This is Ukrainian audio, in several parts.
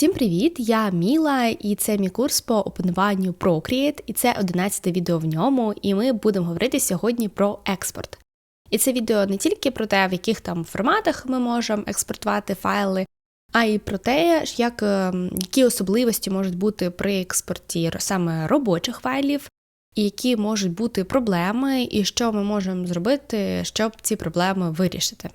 Всім привіт! Я Міла, і це мій курс по опануванню Procreate, і це 11 відео в ньому, і ми будемо говорити сьогодні про експорт. І це відео не тільки про те, в яких там форматах ми можемо експортувати файли, а й про те, як, ем, які особливості можуть бути при експорті саме робочих файлів, і які можуть бути проблеми, і що ми можемо зробити, щоб ці проблеми вирішити.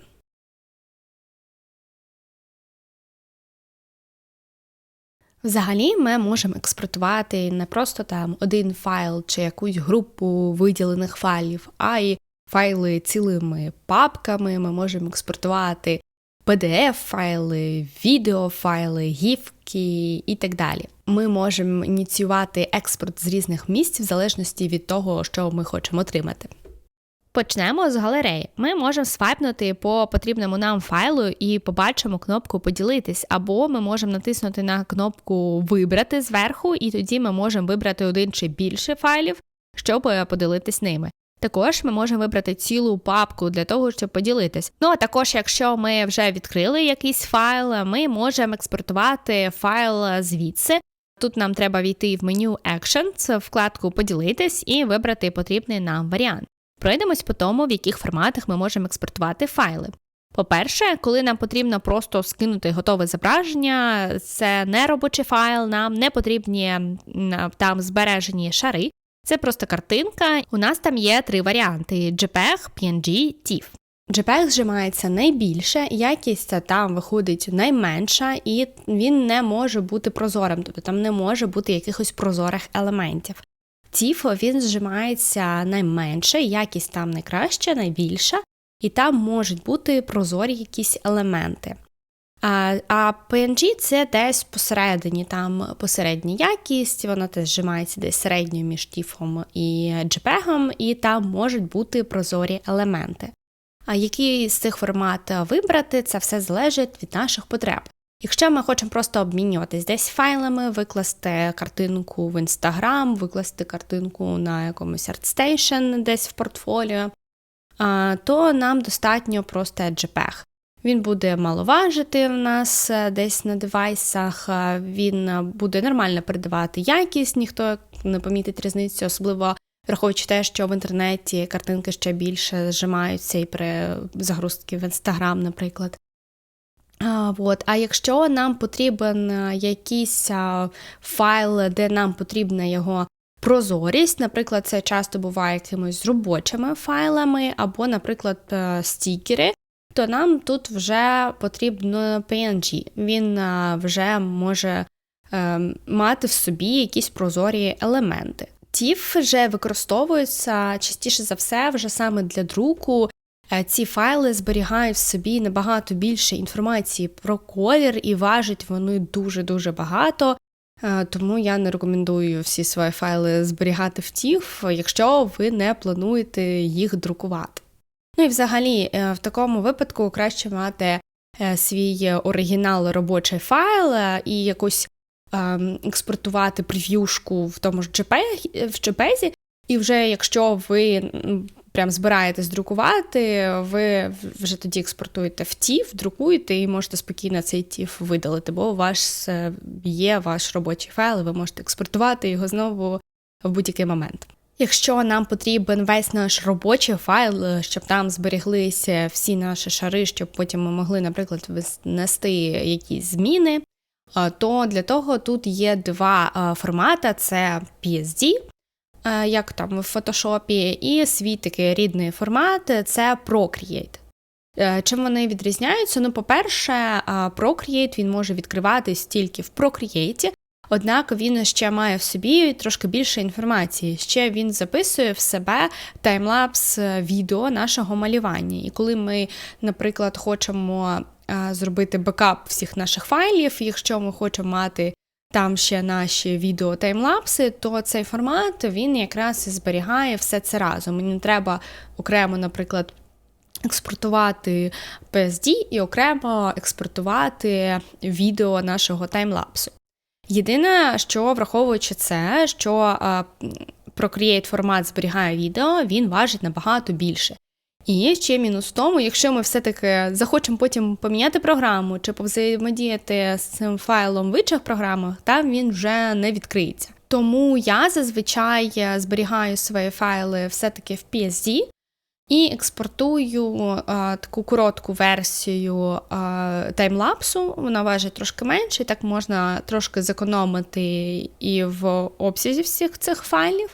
Взагалі, ми можемо експортувати не просто там один файл чи якусь групу виділених файлів, а й файли цілими папками. Ми можемо експортувати PDF-файли, відеофайли, гіфки і так далі. Ми можемо ініціювати експорт з різних місць в залежності від того, що ми хочемо отримати. Почнемо з галереї. Ми можемо свайпнути по потрібному нам файлу і побачимо кнопку Поділитись, або ми можемо натиснути на кнопку Вибрати зверху, і тоді ми можемо вибрати один чи більше файлів, щоб поділитись ними. Також ми можемо вибрати цілу папку для того, щоб поділитись. Ну а також, якщо ми вже відкрили якийсь файл, ми можемо експортувати файл звідси. Тут нам треба війти в меню Actions, вкладку Поділитись і вибрати потрібний нам варіант. Пройдемось по тому, в яких форматах ми можемо експортувати файли. По-перше, коли нам потрібно просто скинути готове зображення, це не робочий файл, нам не потрібні там збережені шари. Це просто картинка. У нас там є три варіанти: JPEG, PNG, TIFF. JPEG зжимається найбільше, якість там виходить найменша, і він не може бути прозорим, тобто там не може бути якихось прозорих елементів. Тіфо він зжимається найменше, якість там найкраща, найбільша, і там можуть бути прозорі якісь елементи. А а PNG це десь посередині, там посередня якість, вона теж зжимається десь середньою між тіфом і JPEG, і там можуть бути прозорі елементи. А який з цих формат вибрати, це все залежить від наших потреб. Якщо ми хочемо просто обмінюватись десь файлами, викласти картинку в Instagram, викласти картинку на якомусь ArtStation десь в портфоліо, то нам достатньо просто JPEG. Він буде маловажити в нас е, десь на девайсах, він буде нормально передавати якість, ніхто не помітить різницю, особливо враховуючи те, що в інтернеті картинки ще більше зжимаються і при загрузці в Instagram, наприклад. А, а якщо нам потрібен е, якийсь файл, де нам потрібна його прозорість, наприклад, це часто буває якимось робочими файлами, або, наприклад, е, стікери, то нам тут вже потрібно PNG. Він е, вже може мати в собі якісь прозорі елементи. TIFF вже використовується частіше за все вже саме для друку ці файли зберігають в собі набагато більше інформації про колір і важать вони дуже-дуже багато. Е, тому я не рекомендую всі свої файли зберігати в TIFF, якщо ви не плануєте їх друкувати. Ну і взагалі, е, в такому випадку краще мати свій оригінал робочий файл і якусь ем, експортувати прев'юшку в тому ж JPEG, в JPEG, і вже якщо ви прям збираєтесь друкувати, ви вже тоді експортуєте в TIFF, друкуєте і можете спокійно цей TIFF видалити, бо у вас е, є ваш робочий файл, і ви можете експортувати його знову в будь-який момент. Якщо нам потрібен весь наш робочий файл, е, щоб там зберіглися всі наші шари, щоб потім ми могли, наприклад, внести якісь зміни, е, то для того тут є два формати: це PSD, як там в фотошопі, і свій такий рідний формат це Procreate. Е, чим вони відрізняються? Ну, по-перше, е, Procreate він може відкриватись тільки в Procreate, однак він ще має в собі трошки більше інформації. Ще він записує в себе таймлапс відео нашого малювання. І коли ми, наприклад, хочемо зробити бекап всіх наших файлів, якщо ми хочемо мати там ще наші відео таймлапси, то цей формат він якраз зберігає все це разом. Мені не треба окремо, наприклад, експортувати PSD і окремо експортувати відео нашого таймлапсу. Єдине, що враховуючи це, що Procreate формат зберігає відео, він важить набагато більше. І ще мінус в тому, якщо ми все-таки захочемо потім поміняти програму чи повзаємодіяти з цим файлом в інших програмах, там він вже не відкриється. Тому я зазвичай зберігаю свої файли все-таки в PSD і експортую а, таку коротку версію а, таймлапсу. Вона важить трошки менше, так можна трошки зекономити і в обсязі всіх цих файлів.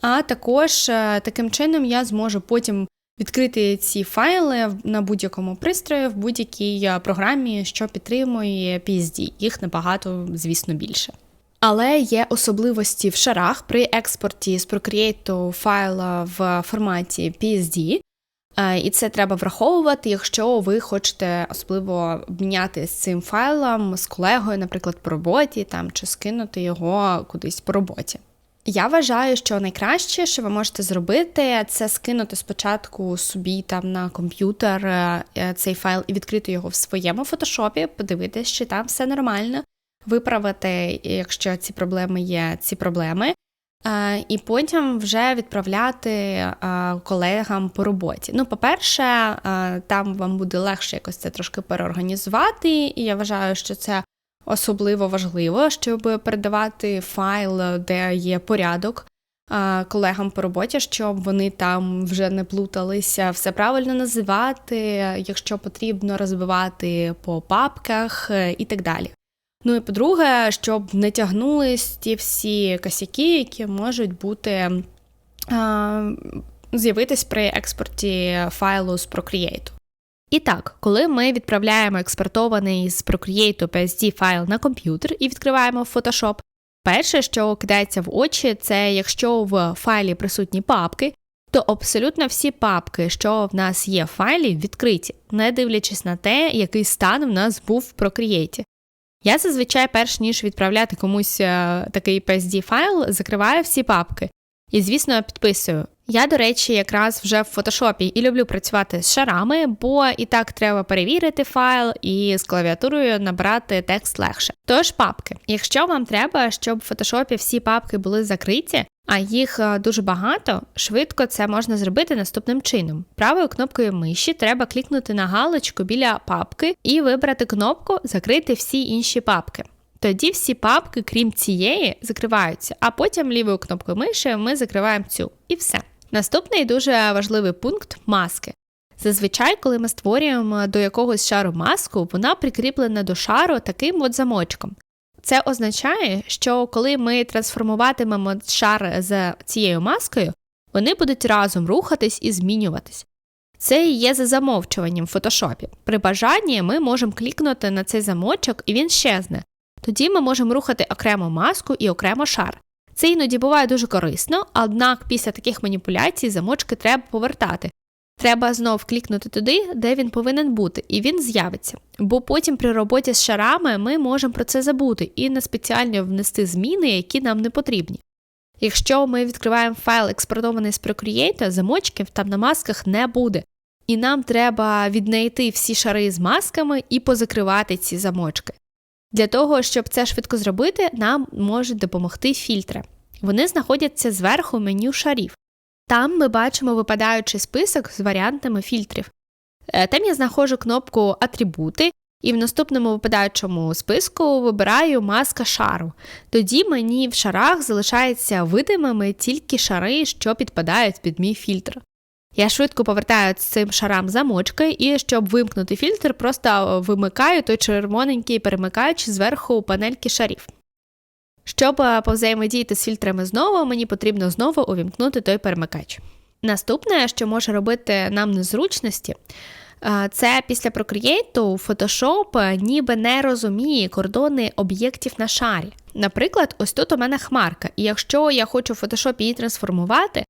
А також таким чином я зможу потім відкрити ці файли на будь-якому пристрої в будь-якій програмі, що підтримує PSD. Їх набагато, звісно, більше. Але є особливості в шарах при експорті з Procreate файла в форматі PSD. І це треба враховувати, якщо ви хочете особливо обміняти з цим файлом з колегою, наприклад, по роботі там, чи скинути його кудись по роботі. Я вважаю, що найкраще, що ви можете зробити, це скинути спочатку собі там на комп'ютер е, цей файл і відкрити його в своєму фотошопі, подивитися, чи там все нормально, виправити, якщо ці проблеми є, ці проблеми. Е, і потім вже відправляти е, колегам по роботі. Ну, по-перше, там вам буде легше якось це трошки переорганізувати, і я вважаю, що це особливо важливо, щоб передавати файл, де є порядок колегам по роботі, щоб вони там вже не плуталися, все правильно називати, якщо потрібно розбивати по папках е, і так далі. Ну і по-друге, щоб не тягнулись ті всі косяки, які можуть бути з'явитись при експорті файлу з Procreate. І так, коли ми відправляємо експортований з Procreate PSD файл на комп'ютер і відкриваємо Photoshop, перше, що кидається в очі, це якщо в файлі присутні папки, то абсолютно всі папки, що в нас є в файлі, відкриті, не дивлячись на те, який стан в нас був в Procreate. Я зазвичай, перш ніж відправляти комусь е, такий PSD файл, закриваю всі папки. І, звісно, підписую. Я, до речі, якраз вже в фотошопі і люблю працювати з шарами, бо і так треба перевірити файл і з клавіатурою набрати текст легше. Тож папки. Якщо вам треба, щоб в фотошопі всі папки були закриті, а їх е, дуже багато, швидко це можна зробити наступним чином. Правою кнопкою миші треба клікнути на галочку біля папки і вибрати кнопку Закрити всі інші папки. Тоді всі папки, крім цієї, закриваються, а потім лівою кнопкою миші ми закриваємо цю і все. Наступний дуже важливий пункт маски. Зазвичай, коли ми створюємо до якогось шару маску, вона прикріплена до шару таким от замочком. Це означає, що коли ми трансформуватимемо шар з цією маскою, вони будуть разом рухатись і змінюватись. Це і є за замовчуванням в фотошопі. При бажанні ми можемо клікнути на цей замочок і він щезне. Тоді ми можемо рухати окремо маску і окремо шар. Це іноді буває дуже корисно, однак після таких маніпуляцій замочки треба повертати. Треба знов клікнути туди, де він повинен бути, і він з'явиться. Бо потім при роботі з шарами ми можемо про це забути і не спеціально внести зміни, які нам не потрібні. Якщо ми відкриваємо файл, експортований з Procreate, замочків там на масках не буде. І нам треба віднайти всі шари з масками і позакривати ці замочки. Для того, щоб це швидко зробити, нам можуть допомогти фільтри. Вони знаходяться зверху меню шарів. Там ми бачимо випадаючий список з варіантами фільтрів. Е, там я знаходжу кнопку Атрибути, і в наступному випадаючому списку вибираю маска шару. Тоді мені в шарах залишаються видимими тільки шари, що підпадають під мій фільтр. Я швидко повертаю цим шарам замочки, і щоб вимкнути фільтр, просто вимикаю той червоненький перемикаючи зверху панельки шарів. Щоб е, повзаємодіяти з фільтрами знову, мені потрібно знову увімкнути той перемикач. Наступне, що може робити нам незручності, е, це після Procreate Photoshop ніби не розуміє кордони об'єктів на шарі. Наприклад, ось тут у мене хмарка, і якщо я хочу в Photoshop її трансформувати,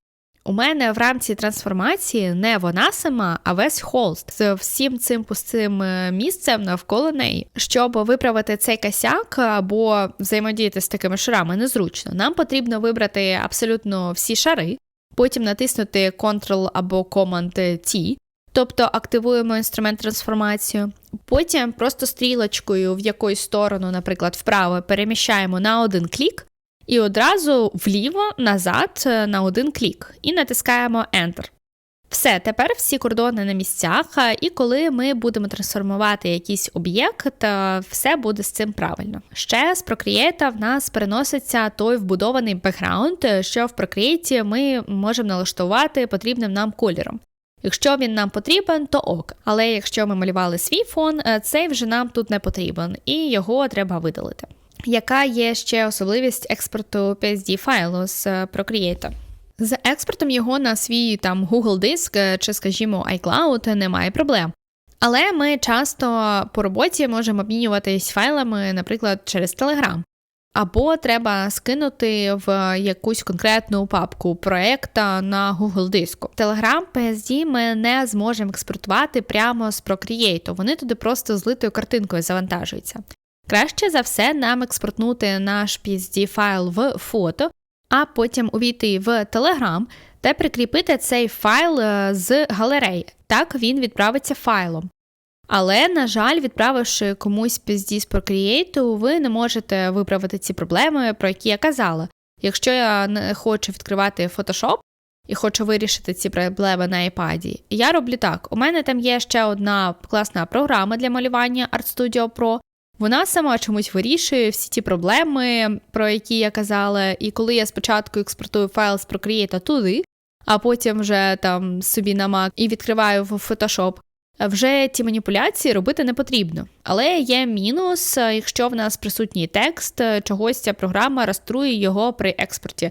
у мене в рамці трансформації не вона сама, а весь холст з всім цим пустим е, місцем навколо неї. Щоб виправити цей косяк або взаємодіяти з такими шарами незручно, нам потрібно вибрати абсолютно всі шари, потім натиснути Ctrl або Command-T, тобто активуємо інструмент трансформацію. Потім просто стрілочкою в якусь сторону, наприклад, вправо, переміщаємо на один клік і одразу вліво назад е, на один клік і натискаємо Enter. Все, тепер всі кордони на місцях, і коли ми будемо трансформувати якийсь об'єкт, все буде з цим правильно. Ще з Procreate в нас переноситься той вбудований бекграунд, що в Procreate ми можемо налаштувати потрібним нам кольором. Якщо він нам потрібен, то ок. Але якщо ми малювали свій фон, цей вже нам тут не потрібен, і його треба видалити. Яка є ще особливість експорту PSD файлу з Procreate? З експортом його на свій там Google диск чи, скажімо, iCloud немає проблем. Але ми часто по роботі можемо обмінюватись файлами, наприклад, через Telegram. Або треба скинути в якусь конкретну папку проекта на Google диску. Telegram PSD ми не зможемо експортувати прямо з Procreate, вони туди просто злитою картинкою завантажуються. Краще за все нам експортнути наш PSD файл в фото, а потім увійти в Telegram та прикріпити цей файл е, з галереї. Так він відправиться файлом. Але, на жаль, відправивши комусь PSD з Procreate, ви не можете виправити ці проблеми, про які я казала. Якщо я не хочу відкривати Photoshop і хочу вирішити ці проблеми на iPad, я роблю так: у мене там є ще одна класна програма для малювання Art Studio Pro, вона сама чомусь вирішує всі ті проблеми, про які я казала. І коли я спочатку експортую файл з Procreate туди, а потім вже там собі на Mac і відкриваю в Photoshop, вже ті маніпуляції робити не потрібно. Але є мінус, якщо в нас присутній текст, чогось ця програма розтрує його при експорті.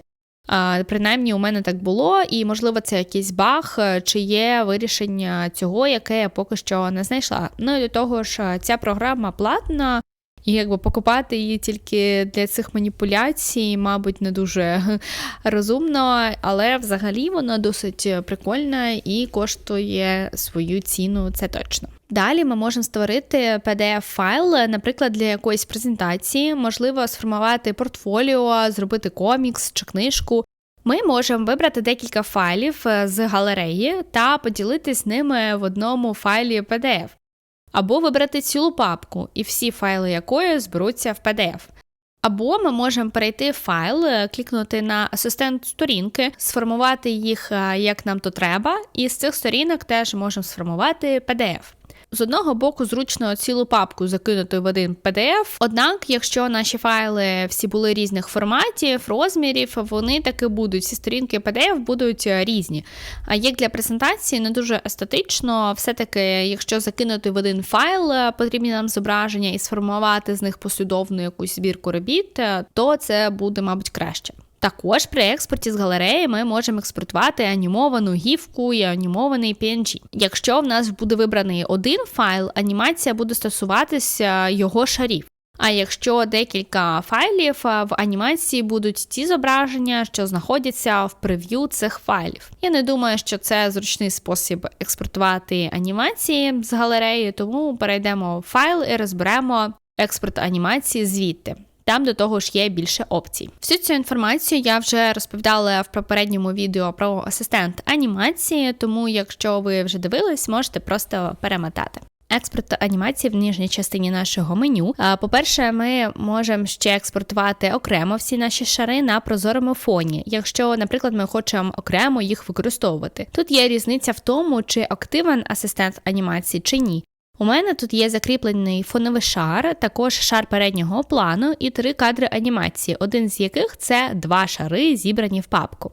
Принаймні у мене так було, і, можливо, це якийсь баг, чи є вирішення цього, яке я поки що не знайшла. Ну і до того ж, ця програма платна, і якби покупати її тільки для цих маніпуляцій, мабуть, не дуже розумно, але взагалі вона досить прикольна і коштує свою ціну, це точно. Далі ми можемо створити PDF-файл, наприклад, для якоїсь презентації, можливо, сформувати портфоліо, зробити комікс чи книжку. Ми можемо вибрати декілька файлів з галереї та поділитись ними в одному файлі PDF або вибрати цілу папку, і всі файли якої зберуться в PDF. Або ми можемо перейти в файл, е, клікнути на асистент сторінки, сформувати їх е, як нам то треба, і з цих сторінок теж можемо сформувати PDF. З одного боку, зручно цілу папку закинути в один PDF, однак, якщо наші файли всі були різних форматів, розмірів, вони таки будуть. Ці сторінки PDF будуть е, різні. А як для презентації не дуже естетично, все-таки, якщо закинути в один файл е, потрібні нам зображення і сформувати з них послідовну якусь збірку робіт, е, то це буде, мабуть, краще. Також при експорті з галереї ми можемо експортувати анімовану гівку і анімований PNG. Якщо в нас буде вибраний один файл, анімація буде стосуватися його шарів. А якщо декілька файлів в анімації будуть ті зображення, що знаходяться в прев'ю цих файлів. Я не думаю, що це зручний спосіб експортувати анімації з галереї, тому перейдемо в файл і розберемо експорт анімації звідти. Там до того ж є більше опцій. Всю цю інформацію я вже розповідала в попередньому відео про асистент анімації, тому якщо ви вже дивились, можете просто перемотати. Експорт анімації в нижній частині нашого меню. По-перше, ми можемо ще експортувати окремо всі наші шари на прозорому фоні, якщо, наприклад, ми хочемо окремо їх використовувати. Тут є різниця в тому, чи активен асистент анімації чи ні. У мене тут є закріплений фоновий шар, також шар переднього плану і три кадри анімації, один з яких це два шари, зібрані в папку.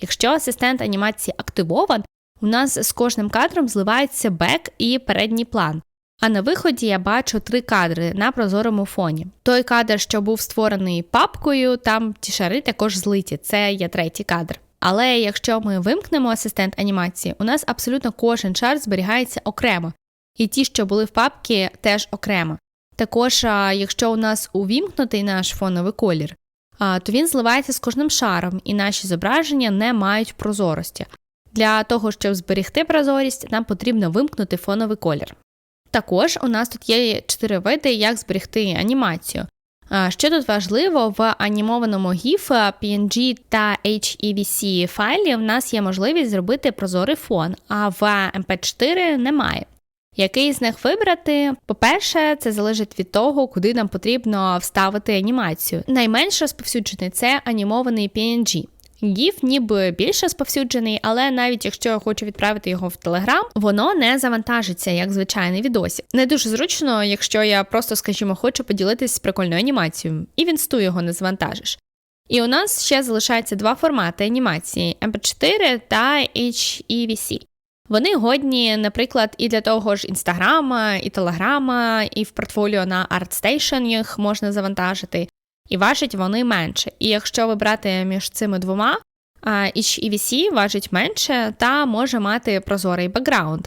Якщо асистент анімації активован, у нас з кожним кадром зливається бек і передній план. А на виході я бачу три кадри на прозорому фоні. Той кадр, що був створений папкою, там ті шари також злиті, це є третій кадр. Але якщо ми вимкнемо асистент анімації, у нас абсолютно кожен шар зберігається окремо, і ті, що були в папці, теж окремо. Також, якщо у нас увімкнутий наш фоновий колір, то він зливається з кожним шаром, і наші зображення не мають прозорості. Для того, щоб зберегти прозорість, нам потрібно вимкнути фоновий колір. Також у нас тут є чотири види, як зберегти анімацію. Що тут важливо, в анімованому GIF, PNG та HEVC файлі в нас є можливість зробити прозорий фон, а в MP4 немає. Який з них вибрати? По-перше, це залежить від того, куди нам потрібно вставити анімацію. Найменш розповсюджений це анімований PNG. GIF ніби більше розповсюджений, але навіть якщо я хочу відправити його в Telegram, воно не завантажиться як звичайний відосик. Не дуже зручно, якщо я просто, скажімо, хочу поділитись прикольною анімацією, і в інсту його не завантажиш. І у нас ще залишаються два формати анімації MP4 та HEVC. Вони годні, наприклад, і для того ж інстаграма, і телеграма, і в портфоліо на ArtStation їх можна завантажити, і важать вони менше. І якщо вибрати між цими двома, HEVC важить менше та може мати прозорий бекграунд,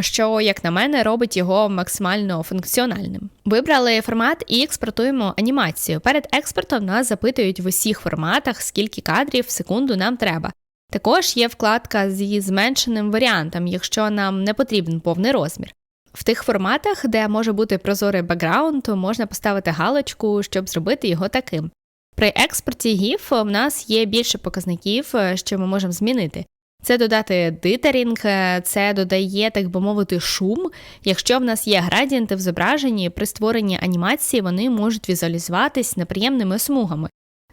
що, як на мене, робить його максимально функціональним. Вибрали формат і експортуємо анімацію. Перед експортом нас запитують в усіх форматах, скільки кадрів в секунду нам треба. Також є вкладка зі зменшеним варіантом, якщо нам не потрібен повний розмір. В тих форматах, де може бути прозорий бекграунд, можна поставити галочку, щоб зробити його таким. При експорті GIF в нас є більше показників, що ми можемо змінити. Це додати дитерінг, це додає, так би мовити, шум. Якщо в нас є градієнти в зображенні, при створенні анімації вони можуть візуалізуватись неприємними смугами.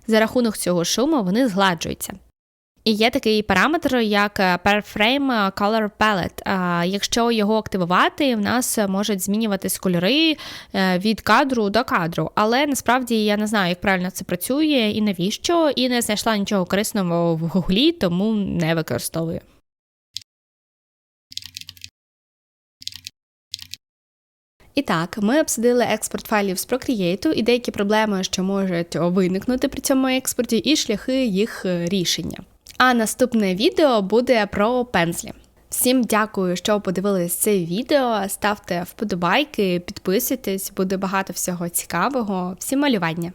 За рахунок цього шуму вони згладжуються. І є такий параметр, як Per-Frame Color Palette. Якщо його активувати, в нас можуть змінюватись кольори е, від кадру до кадру. Але насправді я не знаю, як правильно це працює і навіщо, і не знайшла нічого корисного в гуглі, тому не використовую. І так, ми обсудили експорт файлів з Procreate і деякі проблеми, що можуть виникнути при цьому експорті, і шляхи їх рішення. А наступне відео буде про пензлі. Всім дякую, що подивились це відео. Ставте вподобайки, підписуйтесь, буде багато всього цікавого. Всім малювання!